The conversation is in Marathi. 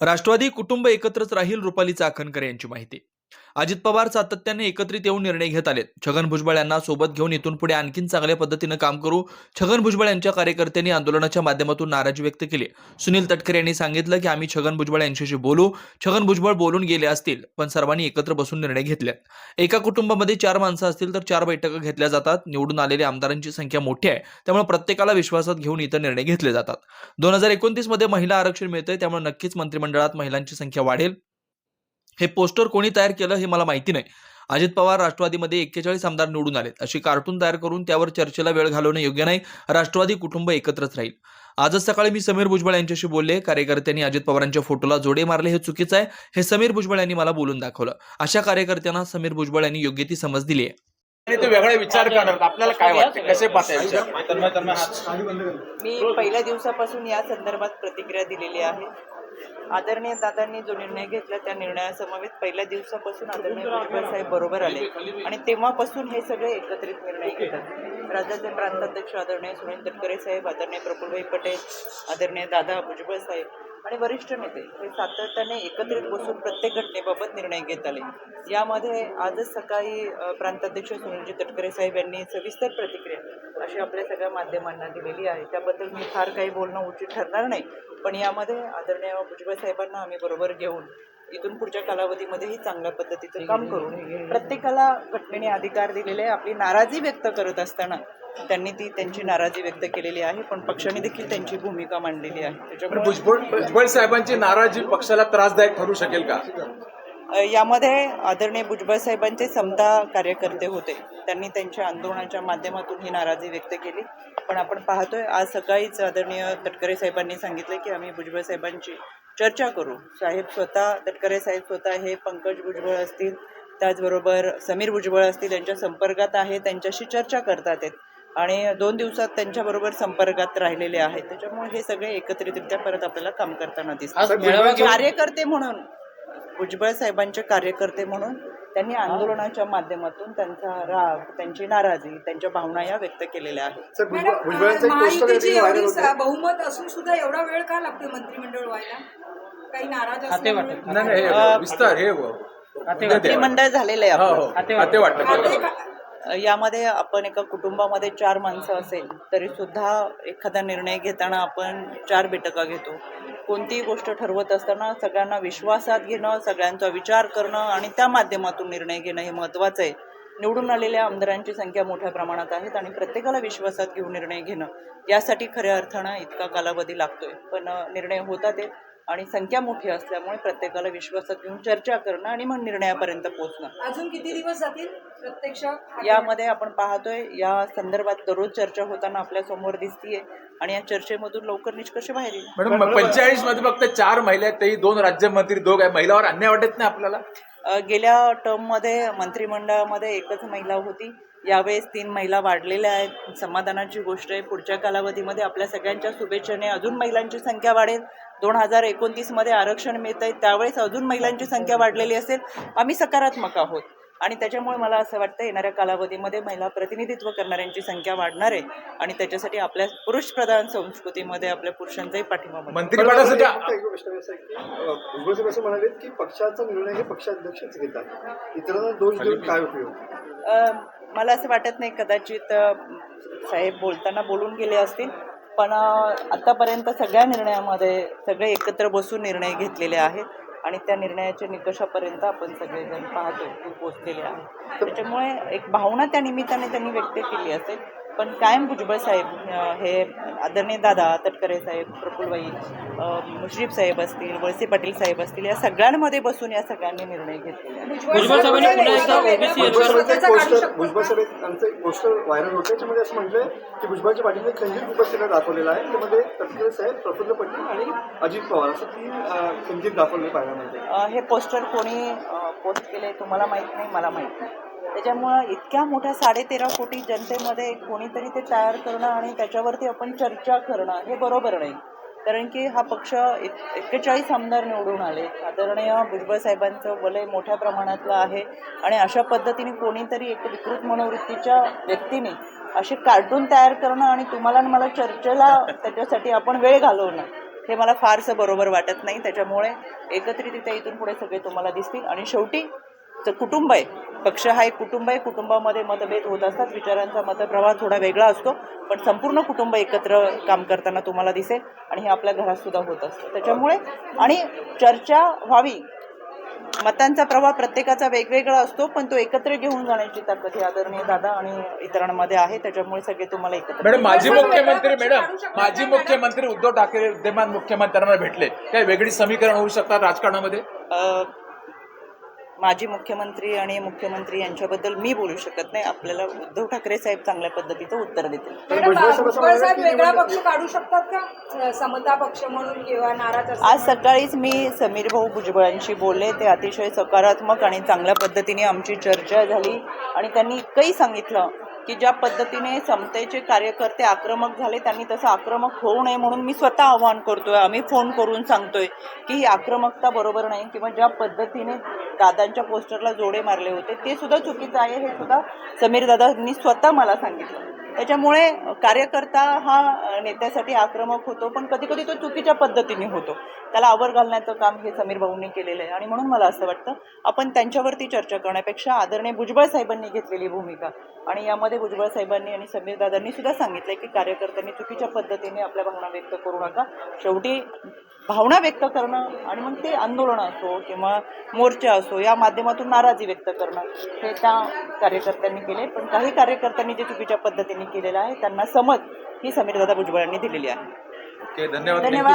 राष्ट्रवादी कुटुंब एकत्रच राहील रुपाली चाकणकर यांची माहिती. अजित पवार सातत्याने एकत्रित येऊन निर्णय घेत आलेत. छगन भुजबळ यांना सोबत घेऊन इथून पुढे आणखीन चांगल्या पद्धतीनं काम करू छगन भुजबळ यांच्या कार्यकर्त्यांनी आंदोलनाच्या माध्यमातून नाराजी व्यक्त केली. सुनील तटकरे यांनी सांगितलं की आम्ही छगन भुजबळ यांच्याशी बोलू. छगन भुजबळ बोलून गेले असतील पण सर्वांनी एकत्र बसून निर्णय घेतले एका कुटुंबामध्ये चार माणसं असतील तर चार बैठका घेतल्या जातात. निवडून आलेल्या आमदारांची संख्या मोठी आहे. त्यामुळे प्रत्येकाला विश्वासात घेऊन इथं निर्णय घेतले जातात. दोन हजार एकोणतीसमध्ये महिला आरक्षण मिळतंय. त्यामुळे नक्कीच मंत्रिमंडळात महिलांची संख्या वाढेल. हे पोस्टर कोणी तयार केलं हे मला माहिती नाही. अजित पवार राष्ट्रवादीमध्ये एक्केचाळीस आमदार निवडून आलेत. अशी कार्टून तयार करून त्यावर चर्चेला वेळ घालवणं योग्य नाही. राष्ट्रवादी कुटुंब एकत्रच राहील. आजच सकाळी मी समीर भुजबळ यांच्याशी बोलले. कार्यकर्त्यांनी अजित पवारांच्या फोटोला जोडे मारले. हे चुकीचं आहे. हे समीर भुजबळ यांनी मला बोलून दाखवलं. अशा कार्यकर्त्यांना समीर भुजबळ यांनी योग्य ती समज दिली आहे. आणि ते वेगळे विचार करतात आपल्याला काय वाटतं? कसे मी पहिल्या दिवसापासून या संदर्भात प्रतिक्रिया दिलेली आहे. आदरणीय दादांनी जो निर्णय घेतला त्या निर्णयासमवेत पहिल्या दिवसापासून आदरणीय भुजबळ साहेब बरोबर आले. आणि तेव्हापासून हे सगळे एकत्रित निर्णय घेतात. राज्याचे प्रांताध्यक्ष आदरणीय सुनील तटकरे साहेब आदरणीय प्रफुल्लभाई पटेल आदरणीय दादा भुजबळ साहेब आणि वरिष्ठ नेते हे सातत्याने एकत्रित बसून प्रत्येक घटनेबाबत निर्णय घेत आले. यामध्ये आजच सकाळी प्रांताध्यक्ष सुनीलजी तटकरे साहेब यांनी सविस्तर प्रतिक्रिया अशी आपल्या सगळ्या माध्यमांना दिलेली आहे. त्याबद्दल मी फार काही बोलणं उचित ठरणार नाही पण यामध्ये आदरणीय भुजबळ साहेबांना आम्ही बरोबर घेऊन इथून पुढच्या कालावधीमध्येही चांगल्या पद्धतीचं काम करून प्रत्येकाला घटनेने अधिकार दिलेले आपली नाराजी व्यक्त करत असताना त्यांनी ती त्यांची नाराजी व्यक्त केलेली आहे पण पक्षाने देखील त्यांची भूमिका मांडलेली आहे. त्याच्यामुळे भुजबळ भुजबळ साहेबांची नाराजी पक्षाला त्रासदायक ठरू शकेल का? यामध्ये आदरणीय भुजबळ साहेबांचे समता कार्यकर्ते होते. त्यांनी त्यांच्या आंदोलनाच्या माध्यमातून ही नाराजी व्यक्त केली. पण आपण पाहतोय आज सकाळीच आदरणीय तटकरे साहेबांनी सांगितलं की आम्ही भुजबळ साहेबांची चर्चा करू. साहेब स्वतः तटकरे साहेब स्वतः हे पंकज भुजबळ असतील त्याचबरोबर समीर भुजबळ असतील यांच्या संपर्कात आहे त्यांच्याशी चर्चा करतात आहेत. आणि दोन दिवसात त्यांच्याबरोबर संपर्कात राहिलेले आहेत. त्याच्यामुळे हे सगळे एकत्रितरित्या परत आपल्याला काम करताना दिसतात. कार्यकर्ते म्हणून भुजबळ साहेबांचे कार्यकर्ते म्हणून त्यांनी आंदोलनाच्या माध्यमातून त्यांचा राग त्यांची नाराजी त्यांच्या भावना या व्यक्त केलेल्या आहेत. बहुमत असून सुद्धा एवढा वेळ का लागते मंत्रिमंडळ व्हायला? काही नाराज विस्तार हे मंत्रिमंडळ झालेलं आहे हो आपलं हो वाटतं. यामध्ये आपण एका कुटुंबामध्ये चार माणसं असेल तरी सुद्धा एखादा निर्णय घेताना आपण चार बैठका घेतो. कोणतीही गोष्ट ठरवत असताना सगळ्यांना विश्वासात घेणं सगळ्यांचा विचार करणं आणि त्या माध्यमातून निर्णय घेणं हे महत्त्वाचं आहे. निवडून आलेल्या आमदारांची संख्या मोठ्या प्रमाणात आहेत आणि प्रत्येकाला विश्वासात घेऊन निर्णय घेणं यासाठी खऱ्या अर्थानं इतका कालावधी लागतोय. पण निर्णय होतात आहेत आणि संख्या मोठी असल्यामुळे प्रत्येकाला विश्वासात घेऊन चर्चा करणं आणि मग निर्णयापर्यंत पोहोचणं. अजून किती दिवस जातील प्रत्यक्ष? यामध्ये आपण पाहतोय या संदर्भात दररोज चर्चा होताना आपल्यासमोर दिसतीये आणि या चर्चेमधून लवकर निष्कर्ष बाहेर येईल. मॅडम पंचेचाळीसमध्ये फक्त चार महिला आहेत तेही दोन राज्यमंत्री दोघ आहे. महिलावर अन्याय वाटत नाही आपल्याला? गेल्या टर्ममध्ये मंत्रिमंडळामध्ये एकच महिला होती. यावेळेस तीन महिला वाढलेल्या आहेत. समाधानाची गोष्ट आहे. पुढच्या कालावधीमध्ये आपल्या सगळ्यांच्या शुभेच्छेने अजून महिलांची संख्या वाढेल. दोन हजार एकोणतीसमध्ये आरक्षण मिळत आहे त्यावेळेस अजून महिलांची संख्या वाढलेली असेल. आम्ही सकारात्मक आहोत. आणि त्याच्यामुळे मला असं वाटतं येणाऱ्या कालावधीमध्ये महिला प्रतिनिधित्व करणाऱ्यांची संख्या वाढणार आहे आणि त्याच्यासाठी आपल्या पुरुषप्रधान संस्कृतीमध्ये आपल्या पुरुषांचाही पाठिंबा. मंत्रिपदासाठी असं असं म्हणाले की पक्षाचा निर्णय हे पक्षाध्यक्षच घेतात. इतरांना दोष देऊन काय उपयोग? मला असं वाटत नाही कदाचित साहेब बोलताना बोलून गेले असतील पण आतापर्यंत सगळ्या निर्णयामध्ये सगळे एकत्र बसून निर्णय घेतलेले आहेत. आणि त्या निर्णयाच्या निकषापर्यंत आपण सगळेजण पाहतो ते पोचलेले आहे. त्याच्यामुळे एक भावना त्या निमित्ताने त्यांनी व्यक्त केली असेल. पण कायम भुजबळ साहेब हे आदरणीय दादा तटकरे साहेब प्रफुलबाई मुश्रीफ साहेब असतील वळसे पाटील साहेब असतील या सगळ्यांमध्ये बसून या सगळ्यांनी निर्णय घेतलेले भुजबळ साहेबांनी पुन्हा एकदा भुजबळ साहेबांचं एक पोस्टर व्हायरल होतं त्याच्यामध्ये असं म्हटलंय की भुजबळच्या पाठीमध्ये खंजीर उपस्थितीला दाखवलेला आहे. त्यामध्ये तटकरे साहेब प्रफुल्ल पटेल आणि अजित पवार असं तीन खंजीर दाखवले पाहायला मिळते हे पोस्टर कोणी पोस्ट केले तुम्हाला माहीत नाही मला माहीत नाही. त्याच्यामुळं इतक्या मोठ्या साडेतेरा कोटी जनतेमध्ये कोणीतरी ते तयार करणं आणि त्याच्यावरती आपण चर्चा करणं हे बरोबर नाही. कारण की हा पक्ष एक्केचाळीस आमदार निवडून आले. आदरणीय भुजबळ साहेबांचं वलय मोठ्या प्रमाणातलं आहे आणि अशा पद्धतीने कोणीतरी एक विकृत मनोवृत्तीच्या व्यक्तीने असे कार्टून तयार करणं आणि तुम्हाला आणि मला चर्चेला त्याच्यासाठी आपण वेळ घालवणं हे मला फारसं बरोबर वाटत नाही. त्याच्यामुळे एकत्रितरित्या इथून पुढे सगळे तुम्हाला दिसतील. आणि शेवटी च- कुटुंब आहे. पक्ष हा एक कुटुंब आहे. कुटुंबामध्ये मतभेद होत असतात. विचारांचा मतप्रवाह थोडा वेगळा असतो. पण संपूर्ण कुटुंब एकत्र काम करताना तुम्हाला दिसेल आणि हे आपल्या घरात सुद्धा होत असतं. त्याच्यामुळे आणि चर्चा व्हावी. मतांचा प्रवाह प्रत्येकाचा वेगवेगळा असतो पण तो एकत्र घेऊन जाण्याची ताकद ही आदरणीय दादा आणि इतरांमध्ये आहे. त्याच्यामुळे सगळे तुम्हाला एकत्र मॅडम माजी मुख्यमंत्री मॅडम माजी मुख्यमंत्री उद्धव ठाकरे विद्यमान मुख्यमंत्र्यांना भेटले. काय वेगळी समीकरण होऊ शकतात राजकारणामध्ये? माजी मुख्यमंत्री आणि मुख्यमंत्री यांच्याबद्दल मी बोलू शकत नाही. आपल्याला उद्धव ठाकरे साहेब चांगल्या पद्धतीचं उत्तर देतील. वेगळा पक्ष काढू शकतात का? समता पक्ष म्हणून किंवा नाराज आज सकाळीच मी समीर भाऊ भुजबळांशी बोलले. ते अतिशय सकारात्मक आणि चांगल्या पद्धतीने आमची चर्चा झाली आणि त्यांनी इतकंही सांगितलं. की ज्या पद्धतीने समतेचे कार्यकर्ते आक्रमक झाले त्यांनी तसं आक्रमक होऊ नये म्हणून मी स्वतः आवाहन करतोय. आम्ही फोन करून सांगतोय की ही आक्रमकता बरोबर नाही किंवा ज्या पद्धतीने दादांच्या पोस्टरला जोडे मारले होते ते सुद्धा चुकीचं आहे हे सुद्धा समीर दादांनी स्वतः मला सांगितलं. त्याच्यामुळे कार्यकर्ता हा नेत्यासाठी आक्रमक होतो पण कधी कधी तो चुकीच्या पद्धतीने होतो. त्याला आवर घालण्याचं काम हे समीर भाऊंनी केलेलं आहे. आणि म्हणून मला असं वाटतं आपण त्यांच्यावरती चर्चा करण्यापेक्षा आदरणीय भुजबळ साहेबांनी घेतलेली भूमिका. आणि यामध्ये भुजबळ साहेबांनी आणि समीर दादांनी सुद्धा सांगितलंय की कार्यकर्त्यांनी चुकीच्या पद्धतीने आपल्या भावना व्यक्त करू नका. शेवटी भावना व्यक्त करणं आणि मग ते आंदोलन असो किंवा मोर्चा असो या माध्यमातून नाराजी व्यक्त करणं हे त्या कार्यकर्त्यांनी केले. पण काही कार्यकर्त्यांनी जे चुकीच्या पद्धतीने केलेलं आहे त्यांना समज ही समीरदादा भुजबळांनी दिलेली आहे. धन्यवाद.